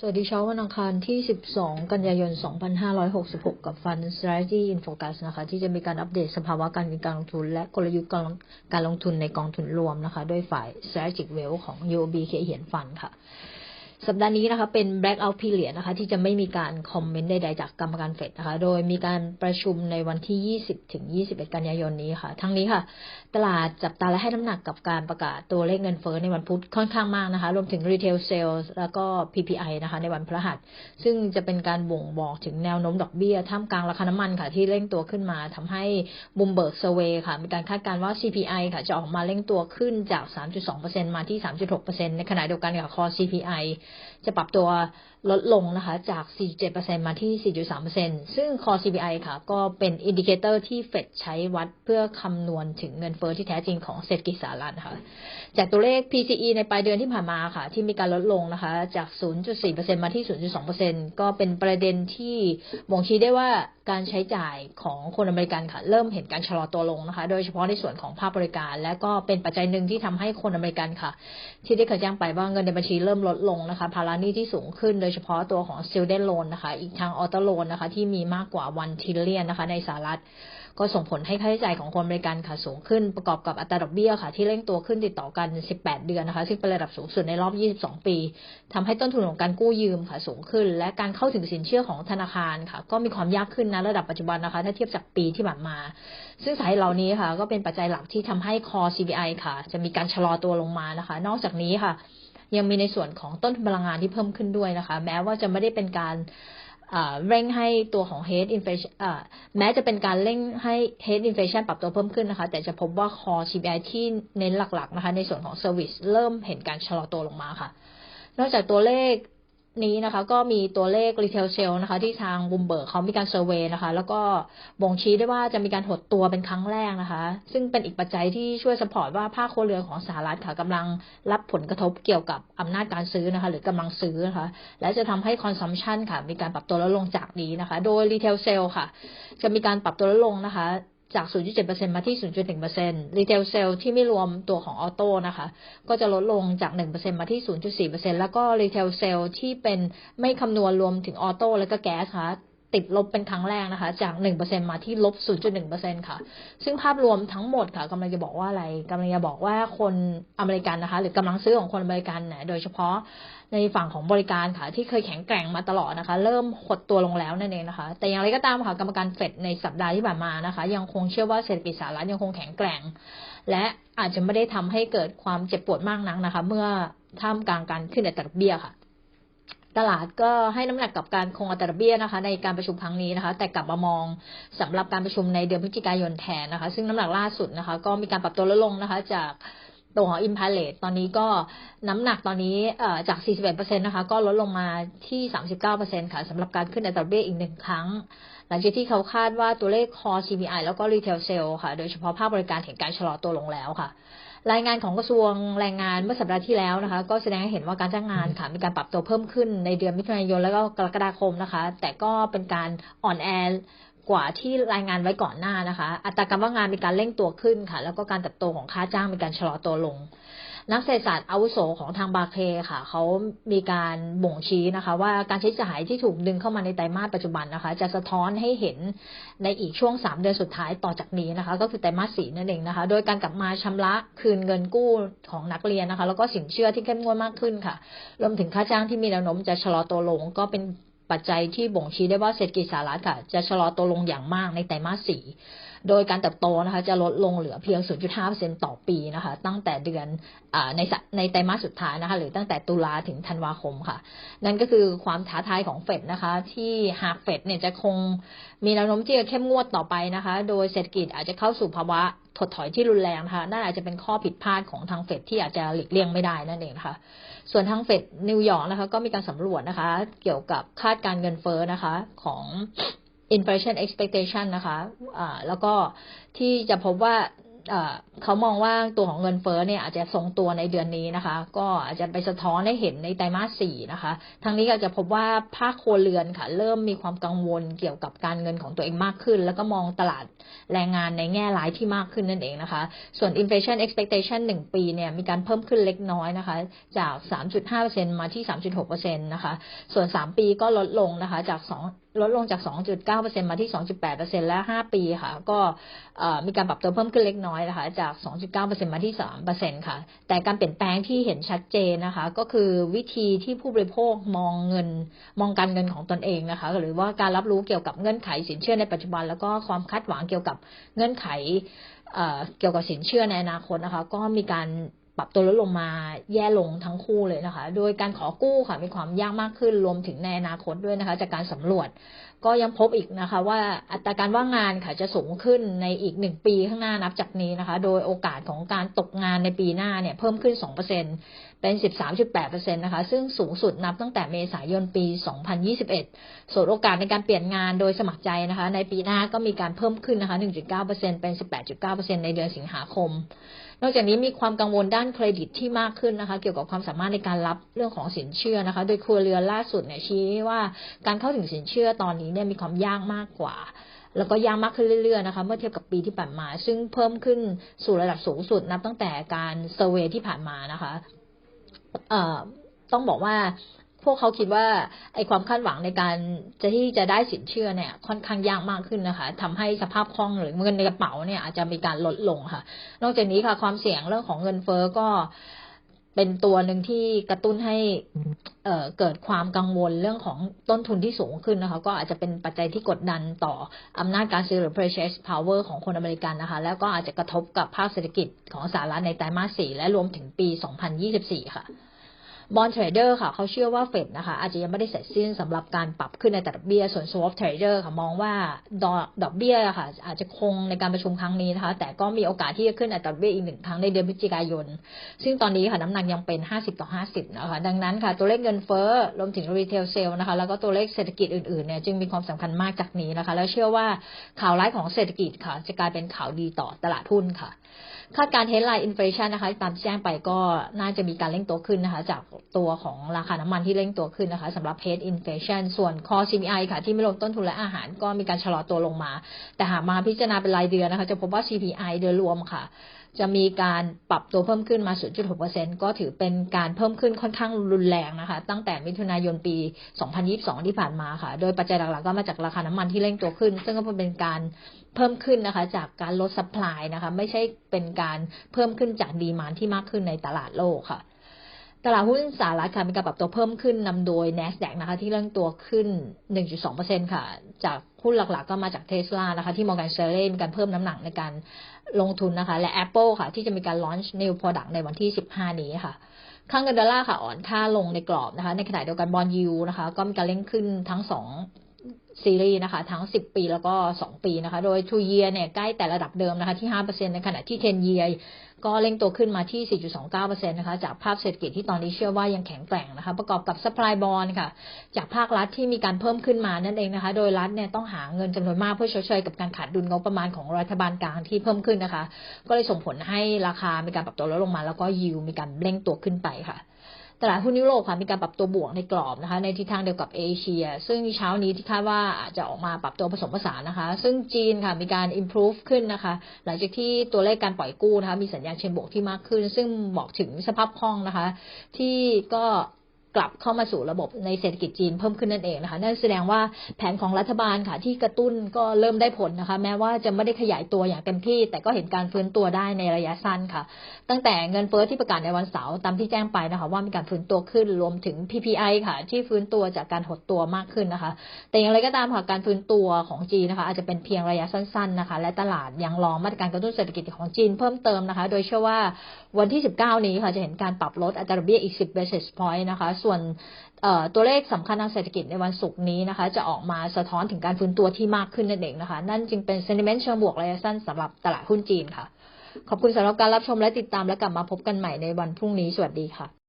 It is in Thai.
สวัสดีเช้าวันอังคารที่ 12 กันยายน 2566 กับ Fund Strategy in Focus นะคะ ที่จะมีการอัปเดตสภาวะการเงินการลงทุน และกลยุทธ์การลงทุนในกองทุนรวมนะคะ ด้วยฝ่าย Strategic Wealth ของ UOB เคเหียนฟันค่ะ สัปดาห์นี้นะคะเป็น blackout period นะคะที่จะไม่มีการคอมเมนต์ใดๆจากกรรมการเฟดนะคะโดยมีการประชุมในวันที่ 20 ถึง 21 กันยายนนี้ค่ะ ทั้งนี้ค่ะ ตลาดจับตาและให้น้ำหนักกับการประกาศตัวเลขเงินเฟ้อในวันพุธค่อนข้างมากนะคะ รวมถึง retail sales แล้วก็ PPI นะคะในวันพฤหัส ซึ่งจะเป็นการบ่งบอกถึงแนวโน้มดอกเบี้ย ท่ามกลางราคาน้ำมันค่ะที่เร่งตัวขึ้นมาทำให้บุมเบิร์กเซเวค่ะมีการคาดการณ์ว่า CPI ค่ะจะออกมาเร่งตัวขึ้นจาก 3.2%มาที่ 3.6%ในขณะเดียวกันค่ะ core CPI จะปรับตัวลดลงนะคะ จาก 4.7%มาที่ 4.3%ซึ่ง core CPI ค่ะ ก็เป็นอินดิเคเตอร์ที่เฟดใช้วัดเพื่อคำนวณถึงเงินเฟ้อที่แท้จริงของเศรษฐกิจสหรัฐค่ะ จากตัวเลข PCE ในปลายเดือนที่ผ่านมาค่ะ ที่มีการลดลงนะคะ จาก 0.4%มาที่ 0.2%ก็เป็นประเด็นที่บ่งชี้ได้ว่า การใช้จ่ายของคนอเมริกันค่ะ เริ่มเห็นการชะลอตัวลงนะคะ โดยเฉพาะในส่วนของภาคบริการ และก็เป็นปัจจัยหนึ่งที่ทำให้คนอเมริกันค่ะ ที่ได้เคยแจ้งไปว่าเงินในบัญชีเริ่มลดลงนะคะ ภาระหนี้ที่สูงขึ้น โดยเฉพาะตัวของ student loan นะคะ อีกทาง auto loan นะคะ ที่มีมากกว่า1 trillion นะคะ ในสหรัฐ ก็ส่งผลให้ค่าใช้จ่ายของคนบริการค่ะสูงขึ้นประกอบกับอัตราดอกเบี้ยค่ะ ที่เร่งตัวขึ้นติดต่อกัน 18 เดือนนะคะ ซึ่งเป็นระดับสูงสุดในรอบ 22 ปีทำให้ต้นทุนของการกู้ยืมค่ะสูงขึ้น และการเข้าถึงสินเชื่อของธนาคารค่ะ ก็มีความยากขึ้นนะระดับปัจจุบันนะคะ ถ้าเทียบจากปีที่ผ่านมา ซึ่งสาเหตุเหล่านี้ค่ะ ก็เป็นปัจจัยหลักที่ทำให้ core CPI ค่ะ จะมีการชะลอตัวลงมานะคะ นอกจากนี้ค่ะ ยังมีในส่วนของต้นทุนพลังงานที่เพิ่มขึ้นด้วยนะคะ แม้ว่าจะไม่ได้เป็นการ เร่งให้ตัวของ head inflation แม้จะเป็นการเร่งให้ head inflation ปรับตัวเพิ่มขึ้นนะคะ แต่จะพบว่า core CPI ที่เน้นหลักๆนะคะ ในส่วนของ service เริ่มเห็นการชะลอตัวลงมาค่ะ นอกจากตัวเลข นี้นะคะ ก็มีตัวเลข retail sale นะคะ ที่ทางบุมเบิร์กเขามีการเซอร์เวยนะคะ แล้วก็บ่งชี้ได้ว่าจะมีการหดตัวเป็นครั้งแรกนะคะ ซึ่งเป็นอีกปัจจัยที่ช่วยสปอร์ตว่าภาคครัวเรือนของสหรัฐค่ะกำลังรับผลกระทบเกี่ยวกับอำนาจการซื้อนะคะ หรือกำลังซื้อนะคะ และจะทำให้ consumption ค่ะ มีการปรับตัวลดลงจากนี้นะคะ โดย retail sale ค่ะ จะมีการปรับตัวลดลงนะคะ จาก 0.7%มาที่ 0.1% Retail Sale ที่ไม่รวมตัวของออโต้นะคะ ก็จะลดลงจาก 1%มาที่ 0.4%แล้วก็ Retail Sale ที่เป็นไม่คำนวณรวมถึงออโต้และก็แก๊สค่ะ ติดลบเป็นครั้งแรกนะคะ จาก 1%มาที่ลบ 0.1%ค่ะ ซึ่งภาพรวมทั้งหมดค่ะกำลังจะบอกว่าอะไรกำลังจะบอกว่าคนอเมริกันนะคะ หรือกำลังซื้อของคนอเมริกันเนี่ยโดยเฉพาะในฝั่งของบริการค่ะ ที่เคยแข็งแกร่งมาตลอดนะคะ เริ่มหดตัวลงแล้วนั่นเองนะคะ แต่อย่างไรก็ตามค่ะกรรมการเฟดในสัปดาห์ที่ผ่านมานะคะ ยังคงเชื่อว่าเศรษฐกิจสหรัฐยังคงแข็งแกร่ง และอาจจะไม่ได้ทำให้เกิดความเจ็บปวดมากนักนะคะ เมื่อท่ามกลางการขึ้นอัตราดอกเบี้ยค่ะ ตลาดก็ให้น้ำหนักกับการคงอัตราดอกเบี้ยนะคะ ในการประชุมครั้งนี้นะคะ แต่กลับมามองสำหรับการประชุมในเดือนพฤศจิกายนแทนนะคะ ซึ่งน้ำหนักล่าสุดนะคะ ก็มีการปรับตัวลดลงนะคะ จากตัวของ i m p a l a t e ตอนนี้ก็น้ำหนักตอนนี้จาก 41%นะคะ ก็ลดลงมาที่ 39%ค่ะสำหรับการขึ้นอัตราดอกเบี้ยอีกหนึ่งครั้ง หลังจากที่เขาคาดว่าตัวเลข core CPI แล้วก็ retail sale ค่ะ โดยเฉพาะภาคบริการเห็นการชะลอตัวลงแล้วค่ะ รายงานของกระทรวงแรงงานเมื่อสัปดาห์ที่แล้วนะคะ ก็แสดงให้เห็นว่าการจ้างงานค่ะมีการปรับตัวเพิ่มขึ้นในเดือนมิถุนายนแล้วก็กรกฎาคมนะคะ แต่ก็เป็นการอ่อนแอกว่าที่รายงานไว้ก่อนหน้านะคะ อัตราการว่างงานมีการเร่งตัวขึ้นค่ะ แล้วก็การเติบโตของค่าจ้างมีการชะลอตัวลง นักเศรษฐศาสตร์อาวุโสของทางบาเคค่ะ เขามีการบ่งชี้นะคะ ว่าการใช้จ่ายที่ถูกดึงเข้ามาในไตรมาสปัจจุบันนะคะ จะสะท้อนให้เห็นในอีกช่วงสามเดือนสุดท้ายต่อจากนี้นะคะ ก็คือไตรมาสสี่นั่นเองนะคะ โดยการกลับมาชำระคืนเงินกู้ของนักเรียนนะคะ แล้วก็สินเชื่อที่เข้มงวดมากขึ้นค่ะ รวมถึงค่าจ้างที่มีแนวโน้มจะชะลอตัวลงก็เป็น ปัจจัยที่บ่งชี้ได้ว่าเศรษฐกิจสหรัฐค่ะจะชะลอตัวลงอย่างมากในไตรมาสสี่โดยการเติบโตนะคะจะลดลงเหลือเพียง 0.5%ต่อปีนะคะ ตั้งแต่เดือนอในในไตรมาสสุดท้ายนะคะ หรือตั้งแต่ตุลาถึงธันวาคมค่ะ นั่นก็คือความท้าทายของเฟดนะคะ ที่หากเฟดเนี่ยจะคงมีแนวโน้มที่จะเข้มงวดต่อไปนะคะ โดยเศรษฐกิจอาจจะเข้าสู่ภาวะ ถดถอยที่รุนแรงนะคะนั่นอาจจะเป็นข้อผิดพลาดของทางเฟดที่อาจจะหลีกเลี่ยงไม่ได้นั่นเองนะคะส่วนทางเฟดนิวยอร์กนะคะก็มีการสำรวจนะคะ เกี่ยวกับคาดการเงินเฟ้อนะคะของ inflation expectation นะคะ อ่า แล้วก็ที่จะพบว่า เขามองว่าตัวของเงินเฟ้อเนี่ยอาจจะทรงตัวในเดือนนี้นะคะ ก็อาจจะไปสะท้อนให้เห็นในไตรมาสสี่นะคะทั้งนี้ก็จะพบว่าภาคครัวเรือนค่ะ เริ่มมีความกังวลเกี่ยวกับการเงินของตัวเองมากขึ้น แล้วก็มองตลาดแรงงานในแง่ร้ายที่มากขึ้นนั่นเองนะคะ ส่วน inflation expectation หนึ่งปีเนี่ยมีการเพิ่มขึ้นเล็กน้อยนะคะ จาก 3.5%มาที่ 3.6%นะคะ ส่วน 3 ปีก็ลดลงนะคะจาก2 ลดลงจาก 2.9%มาที่ 2.8%และ5ปีค่ะ ก็มีการปรับตัวเพิ่มขึ้นเล็กน้อยนะคะ จาก 2.9%มาที่ 3%ค่ะ แต่การเปลี่ยนแปลงที่เห็นชัดเจนนะคะ ก็คือวิธีที่ผู้บริโภคมองเงิน มองการเงินของตนเองนะคะ หรือว่าการรับรู้เกี่ยวกับเงื่อนไขสินเชื่อในปัจจุบัน แล้วก็ความคาดหวังเกี่ยวกับเงื่อนไขเกี่ยวกับสินเชื่อในอนาคตนะคะ ก็มีการ ปรับตัวลดลงมาแย่ลงทั้งคู่เลยนะคะ โดยการขอกู้ค่ะมีความยากมากขึ้นรวมถึงในอนาคตด้วยนะคะ จากการสำรวจก็ยังพบอีกนะคะ ว่าอัตราการว่างงานค่ะจะสูงขึ้นในอีกหนึ่งปีข้างหน้านับจากนี้นะคะ โดยโอกาสของการตกงานในปีหน้าเนี่ยเพิ่มขึ้น 2%เป็น 13.8%นะคะ ซึ่งสูงสุดนับตั้งแต่เมษายนปี 2021 ส่วนโอกาสในการเปลี่ยนงานโดยสมัครใจนะคะ ในปีหน้าก็มีการเพิ่มขึ้นนะคะ 1.9%เป็น 18.9%ในเดือนสิงหาคม นอกจากนี้มีความกังวลด้านเครดิตที่มากขึ้นนะคะ เกี่ยวกับความสามารถในการรับเรื่องของสินเชื่อนะคะ โดยครัวเรือนล่าสุดเนี่ยชี้ว่าการเข้าถึงสินเชื่อตอนนี้เนี่ยมีความยากมากกว่าแล้วก็ยากมากขึ้นเรื่อยๆนะคะ เมื่อเทียบกับปีที่ผ่านมา ซึ่งเพิ่มขึ้นสู่ระดับสูงสุดนับตั้งแต่การเซอร์เวยที่ผ่านมานะคะเอ่อต้องบอกว่า พวกเขาคิดว่าไอความคาดหวังในการจะที่จะได้สินเชื่อเนี่ย ค่อนข้างยากมากขึ้นนะคะทำให้สภาพคล่องหรือเงินในกระเป๋าเนี่ยอาจจะมีการลดลงค่ะ นอกจากนี้ค่ะ ความเสี่ยงเรื่องของเงินเฟ้อก็เป็นตัวหนึ่งที่กระตุ้นให้เเกิดความกังวลเรื่องของต้นทุนที่สูงขึ้นนะคะ ก็อาจจะเป็นปัจจัยที่กดดันต่ออำนาจการซื้อหรือ purchase power ของคนอเมริกันนะคะ แล้วก็อาจจะกระทบกับภาคเศรษฐกิจของสหรัฐในไตรมาสสี่และรวมถึงปี 2024 ค่ะ บอลเทรดเดอร์ค่ะเขาเชื่อว่าเฟดนะคะอาจจะยังไม่ได้เสร็จสิ้นสำหรับการปรับขึ้นในตราดอกเบี้ยส่วน swap trader ค่ะมองว่าดอกดอกเบี้ยค่ะอาจจะคงในการประชุมครั้งนี้นะคะแต่ก็มีโอกาสที่จะขึ้นอัตราดอกเบี้ยอีกหนึ่งครั้งในเดือนพฤศจิกายน ซึ่งตอนนี้ค่ะน้ำหนักยังเป็น 50 ต่อ 50 นะคะดังนั้นค่ะตัวเลขเงินเฟ้อรวมถึง retail sale นะคะแล้วก็ตัวเลขเศรษฐกิจอื่นๆเนี่ยจึงมีความสำคัญมากจากนี้นะคะ แล้วเชื่อว่าข่าวร้ายของเศรษฐกิจค่ะจะกลายเป็นข่าวดีต่อตลาดหุ้นค่ะคาดการณ์ headline inflation นะคะตามแจ้งไปก็น่าจะมีการเร่งตัวขึ้นนะคะจากตัวของราคาน้ำมันที่เร่งตัวขึ้นนะคะสำหรับ head inflation ส่วน core CPI ค่ะ ที่ไม่รวมต้นทุนและอาหารก็มีการชะลอตัวลงมา แต่หากมาพิจารณาเป็นรายเดือนนะคะ จะพบว่า CPI โดยรวมค่ะ จะมีการปรับตัวเพิ่มขึ้นมา 0.6%ก็ถือเป็นการเพิ่มขึ้นค่อนข้างรุนแรงนะคะ ตั้งแต่มิถุนายนปี 2022 ที่ผ่านมาค่ะ โดยปัจจัยหลักๆก็มาจากราคาน้ำมันที่เร่งตัวขึ้น ซึ่งก็เป็นการเพิ่มขึ้นนะคะ จากการลด supply นะคะ ไม่ใช่เป็นการเพิ่มขึ้นจากดีมานที่มากขึ้นในตลาดโลกค่ะ ตลาดหุ้นสหรัฐค่ะมีการปรับตัวเพิ่มขึ้นนำโดย NASDAQ นะคะที่เร่งตัวขึ้น 1.2%ค่ะ จากหุ้นหลักๆก็มาจากเทสลานะคะที่มอร์แกนเซเลมีการเพิ่มน้ำหนักในการลงทุนนะคะ และ Apple ค่ะ ที่จะมีการลอนช์ new product ในวันที่ 15 นี้ค่ะค่างเงินดอลลาร์ค่ะอ่อนค่าลงในกรอบนะคะ ในขณะเดียวกันบอลยูนะคะ ก็มีการเล่งขึ้นทั้งสอง ซีรีส์นะคะทั้ง 10 ปีแล้วก็ 2 ปีนะคะ โดย two year เนี่ยใกล้แต่ระดับเดิมนะคะที่ 5%ในขณะที่ 10 year ก็เร่งตัวขึ้นมาที่ 4.29%นะคะจากภาพเศรษฐกิจที่ตอนนี้เชื่อว่ายังแข็งแกร่งนะคะ ประกอบกับ supply bond ค่ะ จากภาครัฐที่มีการเพิ่มขึ้นมานั่นเองนะคะ โดยรัฐเนี่ยต้องหาเงินจำนวนมากเพื่อชดเชยกับการขาดดุลงบประมาณของรัฐบาลกลางที่เพิ่มขึ้นนะคะ ก็เลยส่งผลให้ราคามีการปรับตัวลดลงมา แล้วก็ยิวมีการเร่งตัวขึ้นไปค่ะ ตลาดหุ้นยุโรปค่ะมีการปรับตัวบวกในกรอบนะคะ ในทิศทางเดียวกับเอเชีย ซึ่งเช้านี้ที่คาดว่าอาจจะออกมาปรับตัวผสมผสานนะคะ ซึ่งจีนค่ะมีการ improve ขึ้นนะคะ หลังจากที่ตัวเลขการปล่อยกู้นะคะ มีสัญญาณเชิงบวกที่มากขึ้น ซึ่งบอกถึงสภาพคล่องนะคะ ที่ก็ กลับเข้ามาสู่ระบบในเศรษฐกิจจีนเพิ่มขึ้นนั่นเองนะคะนั่นแสดงว่าแผนของรัฐบาลค่ะที่กระตุ้นก็เริ่มได้ผลนะคะ แม้ว่าจะไม่ได้ขยายตัวอย่างเต็มที่ แต่ก็เห็นการฟื้นตัวได้ในระยะสั้นค่ะ ตั้งแต่เงินเฟ้อที่ประกาศในวันเสาร์ตามที่แจ้งไปนะคะ ว่ามีการฟื้นตัวขึ้นรวมถึง PPI ค่ะ ที่ฟื้นตัวจากการหดตัวมากขึ้นนะคะ แต่อย่างไรก็ตามค่ะการฟื้นตัวของจีนนะคะ อาจจะเป็นเพียงระยะสั้นๆนะคะ และตลาดยังรอมาตรการกระตุ้นเศรษฐกิจของจีนเพิ่มเติมนะคะ โดยเชื่อว่าวันที่ 19 นี้ค่ะจะเห็นการปรับลดอัตราดอกเบี้ยอีก 10 basis point นะคะส่วนตัวเลขสำคัญทางเศรษฐกิจในวันศุกร์นี้นะคะ จะออกมาสะท้อนถึงการฟื้นตัวที่มากขึ้นนั่นเองนะคะ นั่นจึงเป็น sentiment เชิงบวกระยะสั้นสำหรับตลาดหุ้นจีนค่ะ ขอบคุณสำหรับการรับชมและติดตามและกลับมาพบกันใหม่ในวันพรุ่งนี้ สวัสดีค่ะ